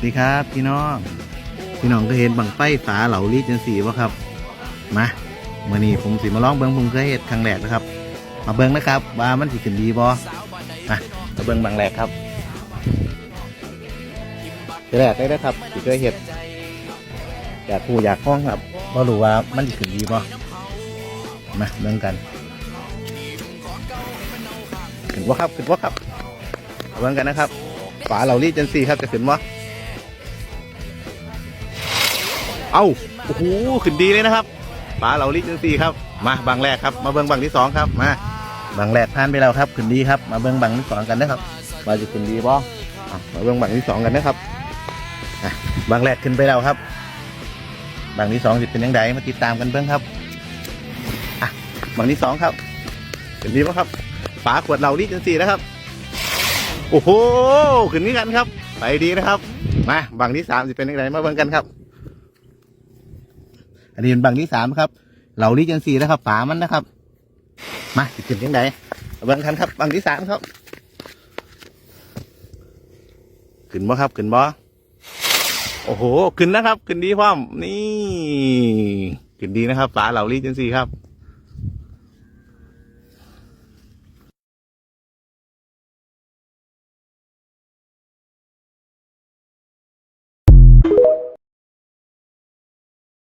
สวัสดีครับพี่น้องพี่น้องก็เห็นบังไฟฝาเหลาลีจังสีวะครับมาเมื่อนี้ผมสิมาลองเบิ้งผมเคยเห็ดครั้งแรกนะครับ มาเบิ้งนะครับว่ามันสิขึ้นดีบ่มามาเบิ้งบางแรกครับแรกได้แล้วครับสิเคยเห็ดอยากผู้อยากห้องครับบ่รู้ว่ามันสิขึ้นดีบ่มาเบิ้งกันขึ้นว่าครับขึ้นว่าครับมาเบิ้งกันนะครับ ฝาเหลาลีจังสีครับจะขึ้นบ่ เอ้าโอ้โหขึ้นดีเลยนะครับปลาเหลาลิจังสี่ครับ มาบางแรกครับ มาเบิ้งบางที่สองครับ มาบางแรกผ่านไปแล้วครับขึ้นดีครับ มาเบิ้งบางที่สองกันนะครับว่าจะขึ้นดีบ่อะมาเบิ้งบางที่สองกันนะครับบางแรกขึ้นไปแล้วครับ บางที่สองจะเป็นยังไงมาติดตามกันเบิ้งครับอะบางที่สองครับขึ้นดีป่ะครับฝาขวดเหลาลิจังสี่นะครับ โอ้โหขึ้นนี้กันครับ ไปดีนะครับ มาบางที่สามจะเป็นยังไงมาเบิ้งกันครับ นนี้เป็นบังที่สามครับ เหล่าลีจังสี่นะครับฝามันนะครับ มาสิขึ้นยังไงบังคันครับบังที่สามครับขึ้นบ่ครับขึ้นบ่โอ้โหขึ้นนะครับขึ้นดีพร้อมนี่ขึ้นดีนะครับฝาเหล่าลีจังสี่ครับ